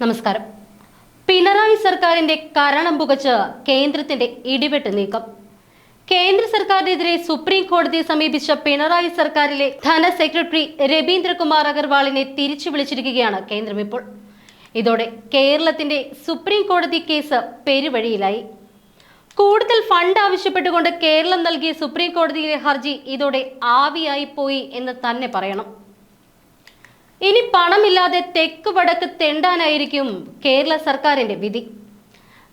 നമസ്കാരം. പിണറായി സർക്കാരിന്റെ കരണം പുകച്ച് കേന്ദ്രത്തിന്റെ ഇടിവെട്ട് നീക്കം. കേന്ദ്ര സർക്കാരിനെതിരെ സുപ്രീം കോടതിയെ സമീപിച്ച പിണറായി സർക്കാരിലെ ധന സെക്രട്ടറി രവീന്ദ്രകുമാർ അഗർവാളിനെ തിരിച്ചു വിളിച്ചിരിക്കുകയാണ് കേന്ദ്രം ഇപ്പോൾ. ഇതോടെ കേരളത്തിന്റെ സുപ്രീം കോടതി കേസ് പെരുവഴിയിലായി. കൂടുതൽ ഫണ്ട് ആവശ്യപ്പെട്ടുകൊണ്ട് കേരളം നൽകിയ സുപ്രീം കോടതിയിലെ ഹർജി ഇതോടെ ആവിയായി പോയി എന്ന് തന്നെ പറയണം. ഇനി പണമില്ലാതെ തെക്ക് വടക്ക് തെണ്ടാനായിരിക്കും കേരള സർക്കാരിന്റെ വിധി.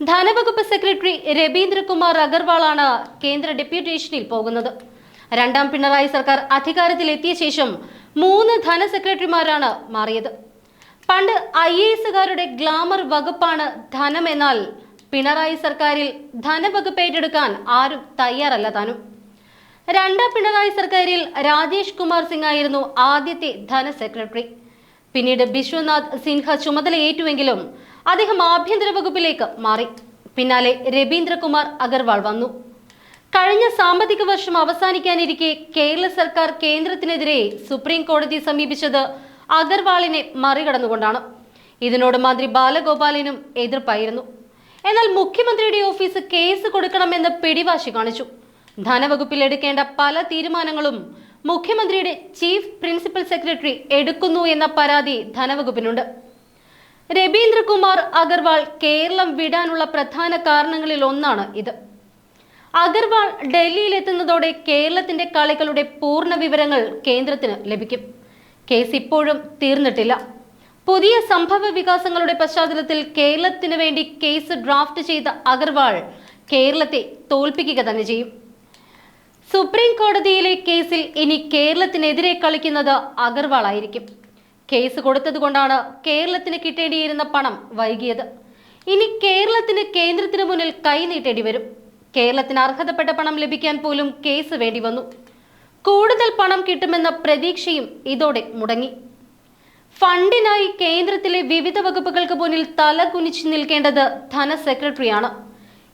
ധനവകുപ്പ് സെക്രട്ടറി രവീന്ദ്രകുമാർ അഗർവാളാണ് കേന്ദ്ര ഡെപ്യൂട്ടേഷനിൽ പോകുന്നത്. രണ്ടാം പിണറായി സർക്കാർ അധികാരത്തിലെത്തിയ ശേഷം മൂന്ന് ധനസെക്രട്ടറിമാരാണ് മാറിയത്. പണ്ട് ഐ എ എസുകാരുടെ ഗ്ലാമർ വകുപ്പാണ് ധനം എന്നാൽ പിണറായി സർക്കാരിൽ ധനവകുപ്പ് ഏറ്റെടുക്കാൻ ആരും തയ്യാറല്ല താനും. രണ്ടാം പിണറായി സർക്കാരിൽ രാജേഷ് കുമാർ സിംഗ് ആയിരുന്നു ആദ്യത്തെ ധനസെക്രട്ടറി പിന്നീട് ബിശ്വനാഥ് സിൻഹ ചുമതലയേറ്റുവെങ്കിലും അദ്ദേഹം ആഭ്യന്തര വകുപ്പിലേക്ക് മാറി. പിന്നാലെ രവീന്ദ്രകുമാർ അഗർവാൾ വന്നു. കഴിഞ്ഞ സാമ്പത്തിക വർഷം അവസാനിക്കാനിരിക്കെ കേരള സർക്കാർ കേന്ദ്രത്തിനെതിരെ സുപ്രീം കോടതി സമീപിച്ചത് അഗർവാളിനെ മറികടന്നുകൊണ്ടാണ്. ഇതിനോട് മന്ത്രി ബാലഗോപാലിനും എതിർപ്പായിരുന്നു. എന്നാൽ മുഖ്യമന്ത്രിയുടെ ഓഫീസ് കേസ് കൊടുക്കണമെന്ന് പിടിവാശി കാണിച്ചു. ധനവകുപ്പിൽ എടുക്കേണ്ട പല തീരുമാനങ്ങളും മുഖ്യമന്ത്രിയുടെ ചീഫ് പ്രിൻസിപ്പൽ സെക്രട്ടറി എടുക്കുന്നു എന്ന പരാതി ധനവകുപ്പിനുണ്ട്. രവീന്ദ്രകുമാർ അഗർവാൾ കേരളം വിടാനുള്ള പ്രധാന കാരണങ്ങളിൽ ഒന്നാണ് ഇത്. അഗർവാൾ ഡൽഹിയിൽ എത്തുന്നതോടെ കേരളത്തിന്റെ കളികളുടെ പൂർണ വിവരങ്ങൾ കേന്ദ്രത്തിന് ലഭിക്കും. കേസ് ഇപ്പോഴും തീർന്നിട്ടില്ല. പുതിയ സംഭവ വികാസങ്ങളുടെ പശ്ചാത്തലത്തിൽ കേരളത്തിന് വേണ്ടി കേസ് ഡ്രാഫ്റ്റ് ചെയ്ത അഗർവാൾ കേരളത്തെ തോൽപ്പിക്കുക തന്നെ ചെയ്യും. സുപ്രീം കോടതിയിലെ കേസിൽ ഇനി കേരളത്തിനെതിരെ കളിക്കുന്നത് അഗർവാൾ ആയിരിക്കും കേസ് കൊടുത്തതുകൊണ്ടാണ് കേരളത്തിന് കിട്ടേണ്ടിയിരുന്ന പണം വൈകിയത്. ഇനി കേരളത്തിന് കേന്ദ്രത്തിന് മുന്നിൽ കൈനീട്ടേണ്ടി വരും. കേരളത്തിന് അർഹതപ്പെട്ട പണം ലഭിക്കാൻ പോലും കേസ് വേണ്ടി വന്നു. കൂടുതൽ പണം കിട്ടുമെന്ന പ്രതീക്ഷയും ഇതോടെ മുടങ്ങി. ഫണ്ടിനായി കേന്ദ്രത്തിലെ വിവിധ വകുപ്പുകൾക്ക് മുന്നിൽ തല കുനിച്ചു നിൽക്കേണ്ടത് ധനസെക്രട്ടറിയാണ്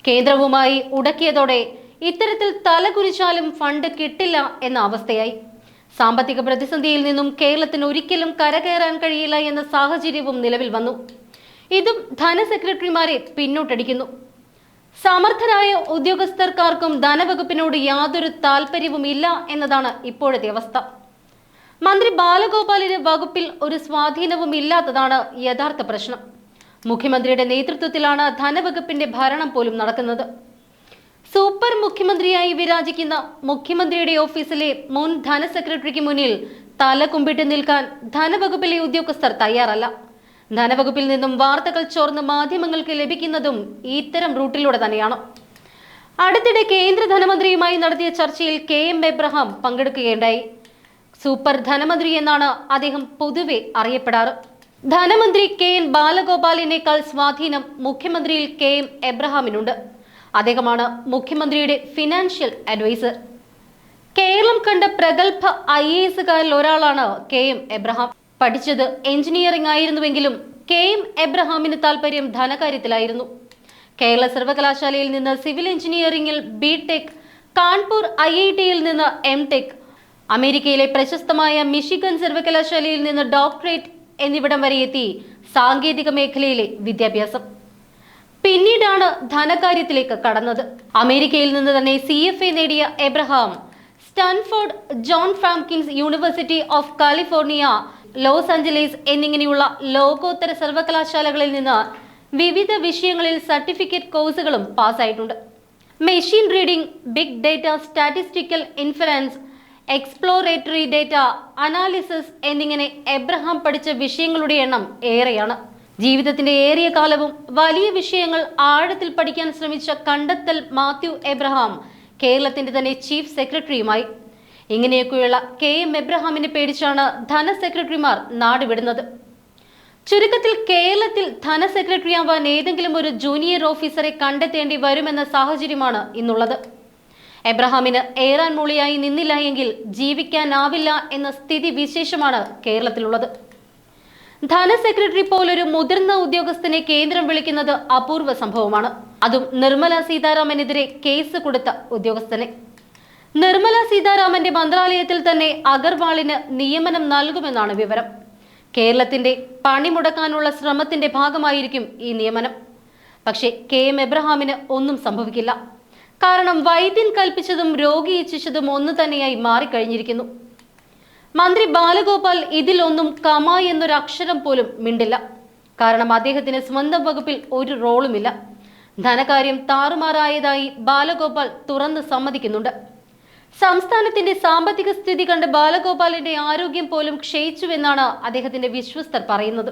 കേന്ദ്രവുമായി ഉടക്കിയതോടെ ഇത്തരത്തിൽ തല കുനിച്ചാലും ഫണ്ട് കിട്ടില്ല എന്ന അവസ്ഥയായി. സാമ്പത്തിക പ്രതിസന്ധിയിൽ നിന്നും കേരളത്തിന് ഒരിക്കലും കരകയറാൻ കഴിയില്ല എന്ന സാഹചര്യവും നിലവിൽ വന്നു. ഇതും ധനസെക്രട്ടറിമാരെ പിന്നോട്ടടിക്കുന്നു. സമർത്ഥരായ ഉദ്യോഗസ്ഥർക്കാർക്കും ധനവകുപ്പിനോട് യാതൊരു താല്പര്യവും ഇല്ല എന്നതാണ് ഇപ്പോഴത്തെ അവസ്ഥ. മന്ത്രി ബാലഗോപാലിന് വകുപ്പിൽ ഒരു സ്വാധീനവും ഇല്ലാത്തതാണ് യഥാർത്ഥ പ്രശ്നം. മുഖ്യമന്ത്രിയുടെ നേതൃത്വത്തിലാണ് ധനവകുപ്പിന്റെ ഭരണം പോലും നടക്കുന്നത്. സൂപ്പർ മുഖ്യമന്ത്രിയായി വിരാജിക്കുന്ന മുഖ്യമന്ത്രിയുടെ ഓഫീസിലെ മുൻ ധനസെക്രട്ടറിക്ക് മുന്നിൽ തല കുമ്പിട്ട് നിൽക്കാൻ ധനവകുപ്പിലെ ഉദ്യോഗസ്ഥർ തയ്യാറല്ല. ധനവകുപ്പിൽ നിന്നും വാർത്തകൾ ചോർന്ന് മാധ്യമങ്ങൾക്ക് ലഭിക്കുന്നതും ഇത്തരം റൂട്ടിലൂടെ തന്നെയാണ്. അടുത്തിടെ കേന്ദ്ര ധനമന്ത്രിയുമായി നടത്തിയ ചർച്ചയിൽ കെ എം എബ്രഹാം പങ്കെടുക്കുകയുണ്ടായി. സൂപ്പർ ധനമന്ത്രി എന്നാണ് അദ്ദേഹം പൊതുവെ അറിയപ്പെടാറ്. ധനമന്ത്രി കെ എൻ ബാലഗോപാലിനേക്കാൾ സ്വാധീനം മുഖ്യമന്ത്രിയിൽ കെ എം എബ്രഹാമിനുണ്ട്. അദ്ദേഹമാണ് മുഖ്യമന്ത്രിയുടെ ഫിനാൻഷ്യൽ അഡ്വൈസർ കേരളം കണ്ട പ്രഗത്ഭ ഐ എ എസുകാരിൽ ഒരാളാണ് കെ എം എബ്രഹാം. പഠിച്ചത് എഞ്ചിനീയറിംഗ് ആയിരുന്നുവെങ്കിലും കെ എം എബ്രഹാമിന് താല്പര്യം ധനകാര്യത്തിലായിരുന്നു. കേരള സർവകലാശാലയിൽ നിന്ന് സിവിൽ എഞ്ചിനീയറിംഗിൽ B tech Kanpur I I ടിയിൽ നിന്ന് എം ടെക് അമേരിക്കയിലെ പ്രശസ്തമായ മിഷിഗൺ സർവകലാശാലയിൽ നിന്ന് ഡോക്ടറേറ്റ് എന്നിവിടം വരെ എത്തി സാങ്കേതിക മേഖലയിലെ വിദ്യാഭ്യാസം. പിന്നീടാണ് ധനകാര്യത്തിലേക്ക് കടന്നത്. അമേരിക്കയിൽ നിന്ന് തന്നെ സി എഫ് എ നേടിയ Abraham Stanford John Hopkins university of California Los Angeles എന്നിങ്ങനെയുള്ള ലോകോത്തര സർവകലാശാലകളിൽ നിന്ന് വിവിധ വിഷയങ്ങളിൽ സർട്ടിഫിക്കറ്റ് കോഴ്സുകളും പാസ്സായിട്ടുണ്ട്. Machine reading big data statistical inference exploratory data analysis എന്നിങ്ങനെ എബ്രഹാം പഠിച്ച വിഷയങ്ങളുടെ എണ്ണം ഏറെയാണ്. ജീവിതത്തിന്റെ ഏറിയ കാലവും വലിയ വിഷയങ്ങൾ ആഴത്തിൽ പഠിക്കാൻ ശ്രമിച്ച കണ്ടെത്തൽ മാത്യു എബ്രഹാം കേരളത്തിന്റെ തന്നെ ചീഫ് സെക്രട്ടറിയുമായി. ഇങ്ങനെയൊക്കെയുള്ള കെ എം എബ്രഹാമിനെ പേടിച്ചാണ് ധനസെക്രട്ടറിമാർ നാടുവിടുന്നത്. ചുരുക്കത്തിൽ കേരളത്തിൽ ധനസെക്രട്ടറി ആവാൻ ഏതെങ്കിലും ഒരു ജൂനിയർ ഓഫീസറെ കണ്ടെത്തേണ്ടി വരുമെന്ന സാഹചര്യമാണ് ഇന്നുള്ളത്. എബ്രഹാമിന് ഏറാൻ മൂളിയായി നിന്നില്ല എങ്കിൽ ജീവിക്കാനാവില്ല എന്ന സ്ഥിതി വിശേഷമാണ് കേരളത്തിലുള്ളത്. ധനസെക്രട്ടറി പോലൊരു മുതിർന്ന ഉദ്യോഗസ്ഥനെ കേന്ദ്രം വിളിക്കുന്നത് അപൂർവ സംഭവമാണ്. അതും നിർമ്മല സീതാരാമനെതിരെ കേസ് കൊടുത്ത ഉദ്യോഗസ്ഥനെ. നിർമ്മല സീതാരാമന്റെ മന്ത്രാലയത്തിൽ തന്നെ അഗർവാളിന് നിയമനം നൽകുമെന്നാണ് വിവരം. കേരളത്തിന്റെ പണിമുടക്കാനുള്ള ശ്രമത്തിന്റെ ഭാഗമായിരിക്കും ഈ നിയമനം. പക്ഷേ കെ എം എബ്രഹാമിന് ഒന്നും സംഭവിക്കില്ല. കാരണം വൈദ്യൻ കൽപ്പിച്ചതും രോഗി ഇച്ഛിച്ചതും ഒന്നു തന്നെയായി മാറിക്കഴിഞ്ഞിരിക്കുന്നു. മന്ത്രി ബാലഗോപാൽ ഇതിലൊന്നും കമ എന്നൊരു അക്ഷരം പോലും മിണ്ടില്ല. കാരണം അദ്ദേഹത്തിന് സ്വന്തം വകുപ്പിൽ ഒരു റോളുമില്ല. ധനകാര്യം താറുമാറായതായി ബാലഗോപാൽ തുറന്ന് സമ്മതിക്കുന്നുണ്ട്. സംസ്ഥാനത്തിന്റെ സാമ്പത്തിക സ്ഥിതി കണ്ട് ബാലഗോപാലിന്റെ ആരോഗ്യം പോലും ക്ഷയിച്ചുവെന്നാണ് അദ്ദേഹത്തിന്റെ വിശ്വസ്തർ പറയുന്നത്.